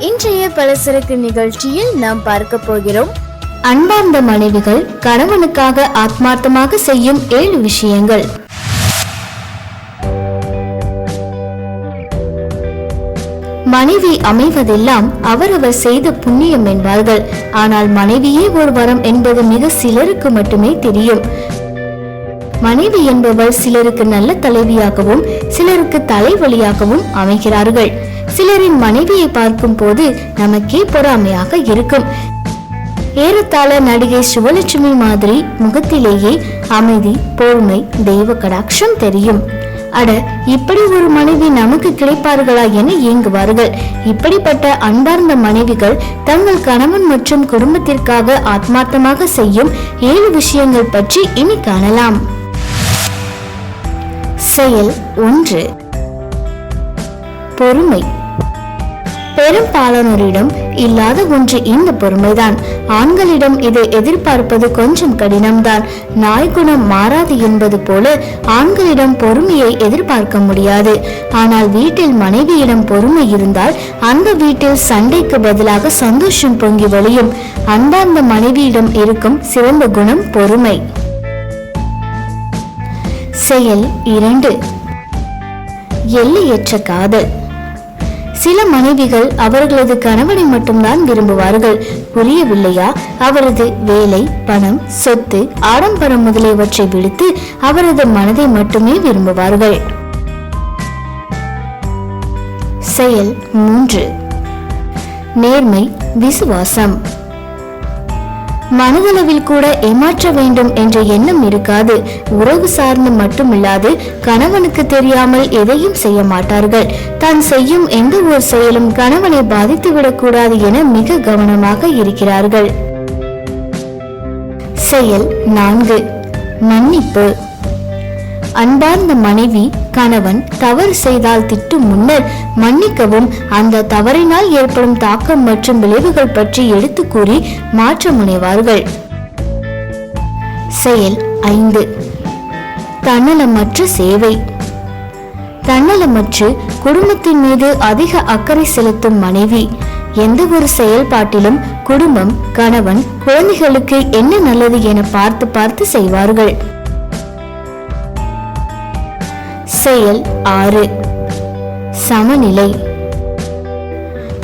இன்றைய பலசரக்கு நிகழ்ச்சியில் நாம் பார்க்க போகிறோம். அன்பார்ந்த மனைவிகள் கணவனுக்காக ஆத்மார்த்தமாக செய்யும் ஏழு விஷயங்கள். மனைவி அமைவதெல்லாம் அவரவர் செய்த புண்ணியம் என்பார்கள். ஆனால் மனைவியே ஒரு வரம் என்பது மிக சிலருக்கு மட்டுமே தெரியும். மனைவி என்பவள் சிலருக்கு நல்ல தலைவியாகவும் சிலருக்கு தலைவலியாகவும் அமைகிறார்கள். சிலரின் மனைவியை பார்க்கும் போது நமக்கே பொறாமையாக இருக்கும். ஏறத்தாழ நடிகை சிவலட்சுமி மாதிரி முகத்திலேயே அமைதி பொறுமை தெய்வ கடாட்சம் தெரியும். அட இப்படி ஒரு மனைவி நமக்கு கிடைப்பார்களா என இயங்குவார்கள் இப்படிப்பட்ட அன்பார்ந்த மனைவிகள் தங்கள் கணவன் மற்றும் குடும்பத்திற்காக ஆத்மார்த்தமாக செய்யும் ஏழு விஷயங்கள் பற்றி இனி காணலாம். செயல் ஒன்று. பொறுமை. பெரும்பாலானோரிடம் இல்லாத ஒன்று இந்த பொறுமைதான். ஆண்களிடம் இதை எதிர்பார்ப்பது கொஞ்சம் கடினம்தான். நாய் குணம் மாறாது என்பது போல ஆண்களிடம் பொறுமையை எதிர்பார்க்க முடியாது. ஆனால் வீட்டில் மனைவியிடம் பொறுமை இருந்தால் அந்த வீட்டில் சண்டைக்கு பதிலாக சந்தோஷம் பொங்கி வழியும். அன்பார்ந்த மனைவியிடம் இருக்கும் சிறந்த குணம் பொறுமை. செயல் இரண்டு. எல்லையற்ற காதல். சில மனைவிகள் அவர்களது கணவனை மட்டும்தான் விரும்புவார்கள். புரியவில்லையா? அவரது வேலை பணம் சொத்து ஆடம்பரம் முதலியவற்றை விடுத்து அவரது மனதை மட்டுமே விரும்புவார்கள். செயல் மூன்று. நேர்மை விசுவாசம். மனதளவில் கூட ஏமாற்ற வேண்டும் என்ற எண்ணம் இருக்காது. உறவு சார்ந்து மட்டுமில்லாது கணவனுக்கு தெரியாமல் எதையும் செய்ய மாட்டார்கள். தான் செய்யும் எந்த ஒரு செயலும் கணவனை பாதித்து விடக்கூடாது என மிக கவனமாக இருக்கிறார்கள். செயல் நான்கு. மன்னிப்பு. அன்பார்ந்த மனைவி கணவன் தவறு செய்தால் திட்டும் முன்னர் மன்னிக்கவும். அந்த தவறினால் ஏற்படும் தாக்கம் மற்றும் விளைவுகள் பற்றி எடுத்து கூறி மாற்ற முனைவார்கள் செயல் ஐந்து. தன்னலமற்ற சேவை. தன்னலமற்று குடும்பத்தின் மீது அதிக அக்கறை செலுத்தும் மனைவி எந்த ஒரு செயல்பாட்டிலும் குடும்பம் கணவன் குழந்தைகளுக்கு என்ன நல்லது என பார்த்து பார்த்து செய்வார்கள். செயல் ஆறு. சமநிலை.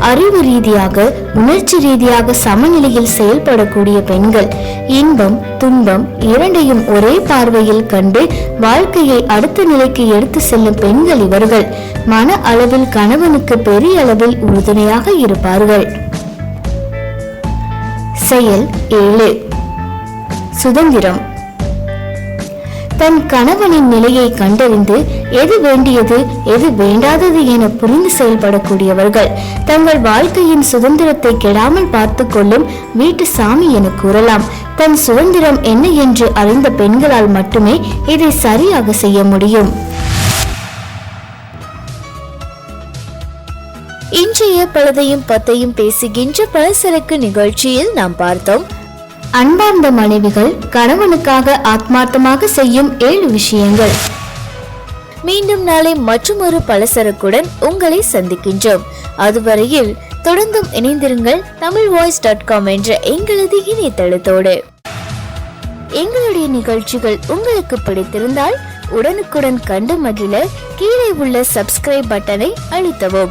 அறிவு ரீதியாக உணர்ச்சி ரீதியாக சமநிலையில் செயல்படக்கூடிய பெண்கள் இன்பம் துன்பம் இரண்டையும் ஒரே பார்வையில் கண்டு வாழ்க்கையை அடுத்த நிலைக்கு எடுத்து செல்லும் பெண்கள் இவர்கள். மன அளவில் கணவனுக்கு பெரிய அளவில் உறுதுணையாக இருப்பார்கள். செயல் ஏழு. சுதந்திரம். தன் கணவனின் நிலையை கண்டறிந்து எது வேண்டியது எது வேண்டாதது என புரிந்து செயல்படக்கூடியவர்கள் தங்கள் வாழ்க்கையின் சுதந்திரத்தை கெடாமல் பார்த்து கொள்ளும் வீட்டு சாமி என கூறலாம். தன் சுதந்திரம் என்ன என்று அறிந்த பெண்களால் மட்டுமே இதை சரியாக செய்ய முடியும். இன்றைய பழதையும் பத்தையும் பேசுகின்ற பலசரக்கு நிகழ்ச்சியில் நாம் பார்த்தோம். அன்பார்ந்த மனைவிகள் கணவனுக்காக ஆத்மார்த்தமாக செய்யும் ஏழு விஷயங்கள். மீண்டும் நாளை மற்றொரு பலசரக்குடன் உங்களை சந்திக்கின்றோம். அதுவரையில் தொடர்ந்தும் இணைந்திருங்கள் தமிழ் வாய்ஸ் டாட் காம் என்ற எங்களது இணையதளத்தோடு. எங்களுடைய நிகழ்ச்சிகள் உங்களுக்கு பிடித்திருந்தால் உடனுக்குடன் கண்டு மகிழ கீழே உள்ள சப்ஸ்கிரைப் பட்டனை அழுத்தவும்.